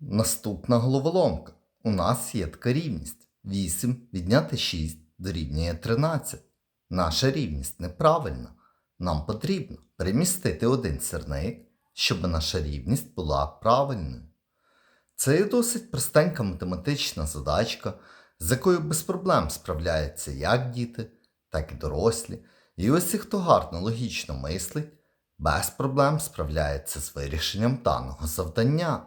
Наступна головоломка. У нас є така рівність. 8 відняти 6 дорівнює 13. Наша рівність неправильна. Нам потрібно перемістити один сірник, щоб наша рівність була правильною. Це є досить простенька математична задачка, з якою без проблем справляються як діти, так і дорослі. І усі, хто гарно логічно мислить, без проблем справляється з вирішенням даного завдання.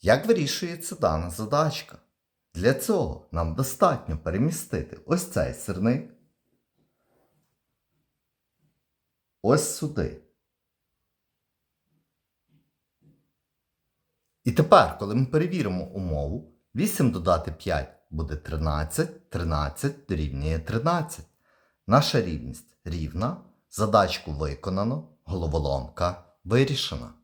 Як вирішується дана задачка? Для цього нам достатньо перемістити ось цей сирник ось сюди. І тепер, коли ми перевіримо умову, 8 додати 5 буде 13, 13 дорівнює 13. Наша рівність рівна, задачку виконано, головоломка вирішена.